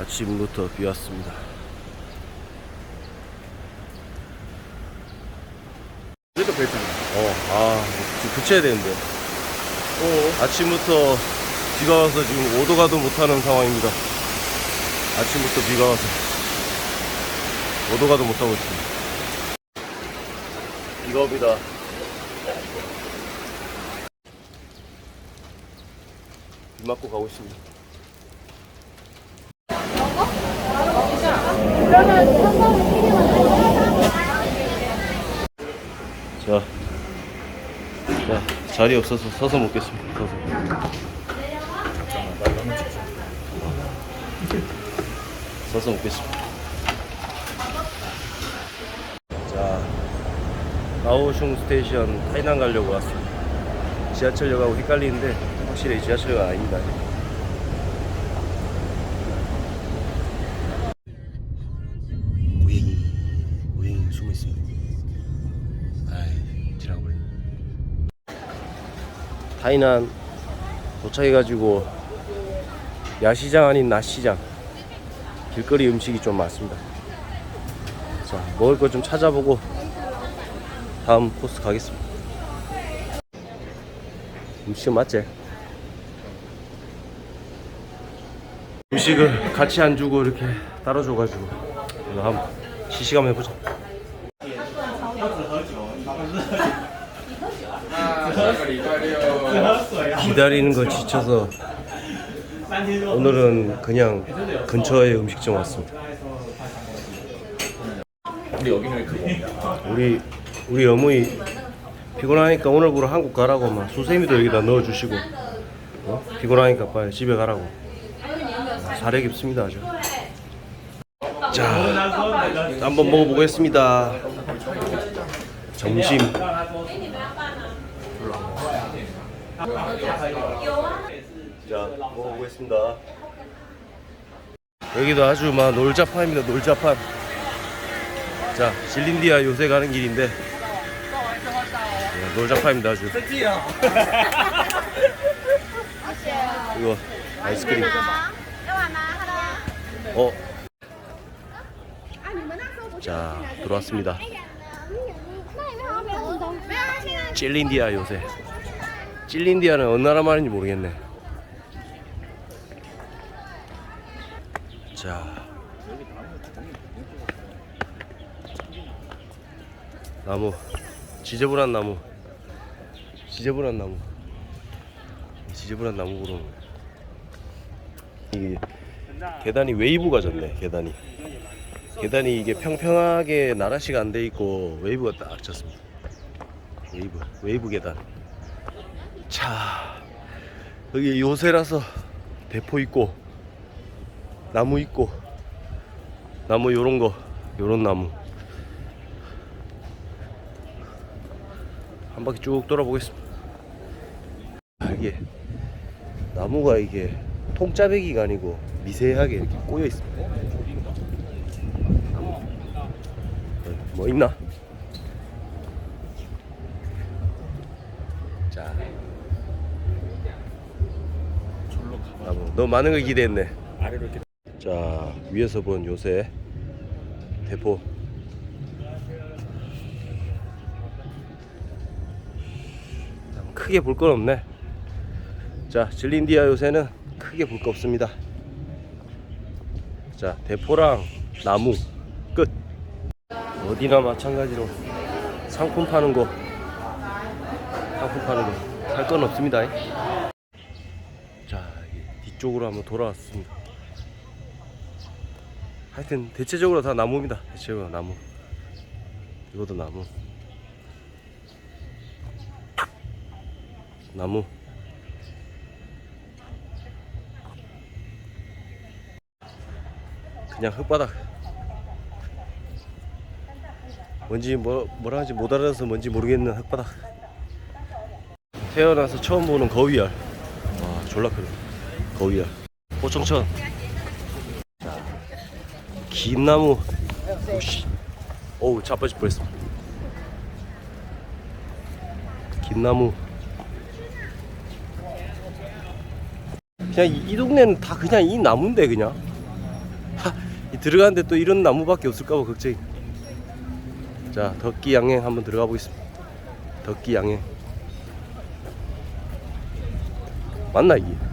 아침부터 비 왔습니다. 그래도 벨트는 어, 아, 지금 교체해야 되는데. 어. 아침부터 비가 와서 지금 오도 가도 못하는 상황입니다. 아침부터 비가 와서 오도 가도 못하고 있습니다. 비가 옵니다. 비 맞고 가고 있습니다. 자, 자 자리 없어서 서서 먹겠습니다. 서서. 서서 먹겠습니다. 자, 가오슝 스테이션 타이난 가려고 왔습니다. 지하철역하고 헷갈리는데 확실히 지하철역 아닙니다. 타이난 도착해가지고 야시장 아닌 낮시장 길거리 음식이 좀 많습니다. 자, 먹을 거좀 찾아보고 다음 코스 가겠습니다. 음식은 맞지? 음식을 같이 안 주고 이렇게 따로 줘가지고 한번 시식함 해보자. 기다리는 걸 지쳐서 오늘은 그냥 근처의 음식점 왔습니다. 우리 여기는 왜 그거 없냐? 우리 우리 어머니 피곤하니까 오늘부로 한국 가라고 막 수세미도 여기다 넣어주시고 어? 피곤하니까 빨리 집에 가라고 살이 깊습니다 아주. 자 한번 먹어보겠습니다. 점심. 자 먹어보겠습니다. 여기도 아주 막 놀자판입니다 놀자판. 자, 실린디아 요새 가는 길인데. 네, 놀자파입니다 아주. 이거 아이스크림. 어? 자 들어왔습니다. 찔린디아 요새 찔린디아는 어느 나라 말인지 모르겠네. 자. 나무. 지저분한 나무. 지저분한 나무. 지저분한 나무 그런 이게 계단이 웨이브가 졌네 계단이. 계단이 이게 평평하게 나라시가 안 돼 있고 웨이브가 딱 졌습니다. 웨이브 웨이브 계단 자 여기 요새라서 대포 있고 나무 있고 나무 요런 거 요런 나무 한 바퀴 쭉 돌아보겠습니다. 아, 이게 나무가 이게 통짜배기가 아니고 미세하게 이렇게 꼬여 있습니다. 뭐 있나? 자, 나무. 너 많은 걸 기대했네. 아래로 이렇게 자, 위에서 본 요새 대포. 크게 볼 건 없네. 자, 질린디아 요새는 크게 볼 거 없습니다. 자, 대포랑 나무 끝. 어디나 마찬가지로 상품 파는 거, 상품 파는 거 살 건 없습니다. 뒤쪽으로 한번 돌아왔습니다. 하여튼 대체적으로 다 나무입니다. 대체적으로 나무. 이것도 나무. 나무. 그냥 흙바닥. 뭔지 뭐 뭐라 하는지 못 알아서 뭔지 모르겠는 흙바닥. 태어나서 처음 보는 거위알. 와 졸라 크네. 거위알. 호청천. 자, 긴 나무. 오씨. 어우 자빠질 뻔했어. 긴 나무. 그냥 이, 이 동네는 다 그냥 이 나무인데 그냥 하, 이 들어가는데 또 이런 나무밖에 없을까봐 걱정이. 자, 덕기 양행 한번 들어가 보겠습니다. 덕기 양행. 맞나 이게?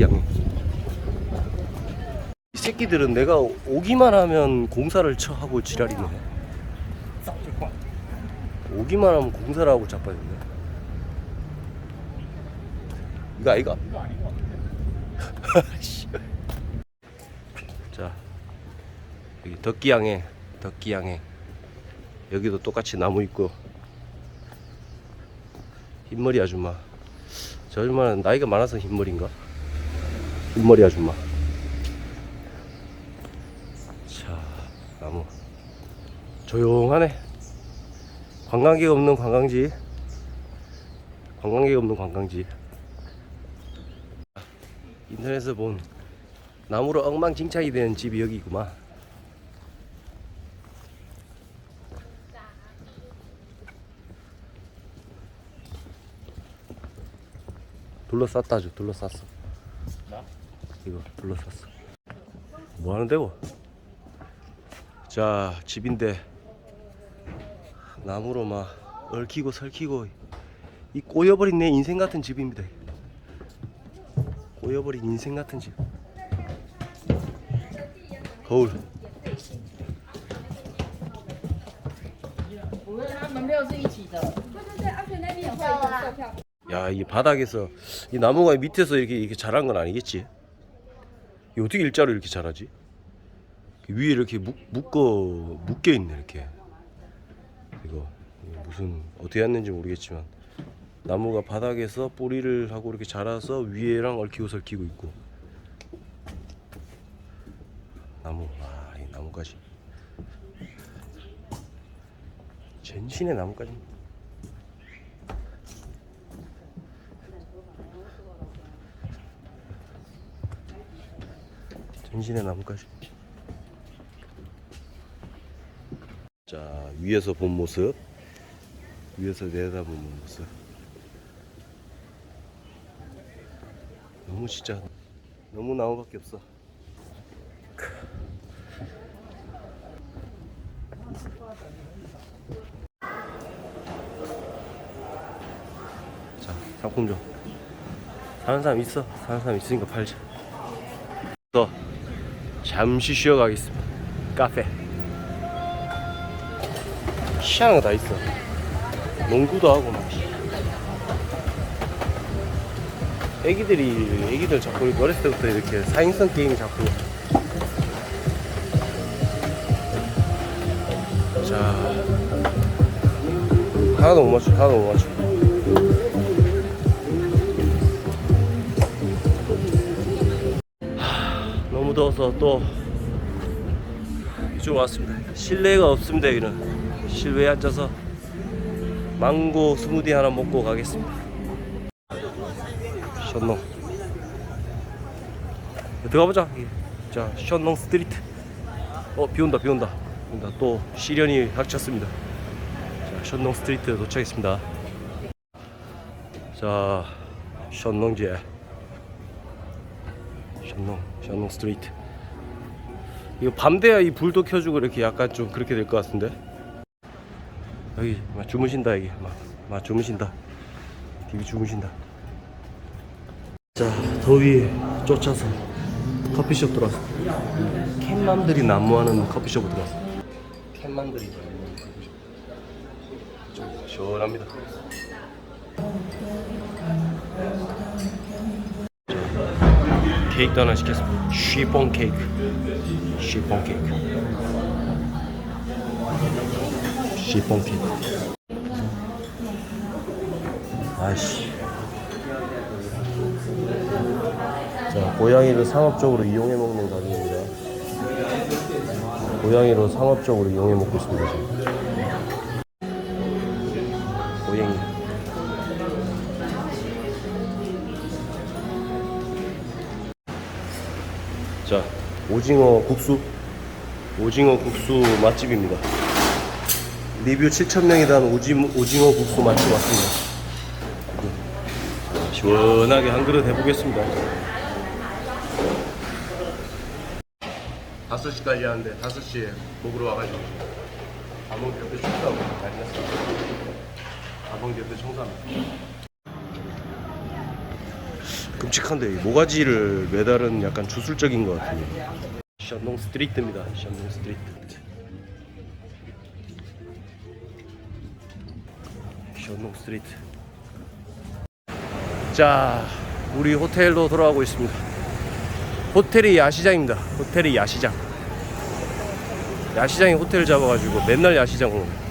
양행. 이 새끼들은 내가 오기만 하면 공사를 쳐 하고 지랄이네. 오기만 하면 공사를 하고 자빠졌네. 이거 아이가? 씨. 자 여기 덕기양에 덕기양에 여기도 똑같이 나무 있고 흰머리 아줌마 저 아줌마는 나이가 많아서 흰머리인가? 흰머리 아줌마. 자. 나무. 조용하네. 관광객 없는 관광지. 관광객 없는 관광지. 인터넷에서 본 나무로 엉망진창이 되는 집이 여기구만. 둘러쌌다 아주 둘러쌌어. 나? 이거 불러 샀어. 뭐 하는 데고? 자 집인데 나무로 막 얽히고 설키고 이 꼬여버린 내 인생 같은 집입니다. 꼬여버린 인생 같은 집. 거울. 야, 이 바닥에서 이 나무가 밑에서 이렇게 이렇게 자란 건 아니겠지? 이 어떻게 일자로 이렇게 자라지? 위에 이렇게 묶, 묶어 묶여 있네 이렇게. 이거 무슨 어떻게 했는지 모르겠지만 나무가 바닥에서 뿌리를 하고 이렇게 자라서 위에랑 얽히고 설키고 있고. 나무, 와, 이 나무까지. 전신의 나무까지. 전신의 나무까지. 자 위에서 본 모습, 위에서 내다보는 모습. 너무 진짜 너무 나무밖에 없어. 자 상품 좀. 사는 사람 있어. 사는 사람 있으니까 팔자. 또 잠시 쉬어가겠습니다. 카페. 희한한 거 다 있어. 농구도 하고 막. 애기들이 애기들 이렇게 어렸을 때부터 이렇게 사행성 게임 자꾸. 자 하나도 못 맞춰 하나도 못 맞춰. 더워서 또 이쪽 왔습니다. 실내가 없습니다. 여기는 실외에 앉아서 망고 스무디 하나 먹고 가겠습니다. 션농 들어가보자. 자, 션농 스트리트. 어, 비온다, 비온다. 또 시련이 닥쳤습니다. 자, 션농 스트리트 도착했습니다. 자, 션농지에 션농 션농 스트리트. 이거 밤 돼야 이 불도 켜주고 이렇게 약간 좀 그렇게 될 것 같은데? 여기 막 주무신다 여기 막, 막 주무신다. TV 주무신다. 자 더위 쫓아서 커피숍 들어왔어. 캔맘들이 난무하는 커피숍으로 들어왔어. 캔맘들이 난무하는 커피숍. 좀 시원합니다 케이크도 하나 시켰습니다. 쉬폰 케이크. 쉬폰 케이크. 쉬폰 케이크. 아이씨. 자, 고양이를 상업적으로 이용해 먹는 가게입니다. 고양이로 상업적으로 이용해 먹고 있습니다. 지금. 고양이. 자, 오징어 국수. 오징어 국수 맛집입니다. 리뷰 7,000명이던 오징어, 오징어 국수 맛집 왔습니다. 자, 시원하게 한 그릇 해보겠습니다. 5시까지 하는데 5시에 먹으러 와가지고 감흥 옆에 청소하고 난리 났어 감흥 옆에 청소합니다 끔찍한데 이 모가지를 매달은 약간 주술적인 것 같은데 션농 스트리트입니다. 션농 스트리트. 션농 스트리트. 자 우리 호텔로 돌아가고 있습니다. 호텔이 야시장입니다. 호텔이 야시장. 야시장에 호텔 잡아가지고 맨날 야시장 오는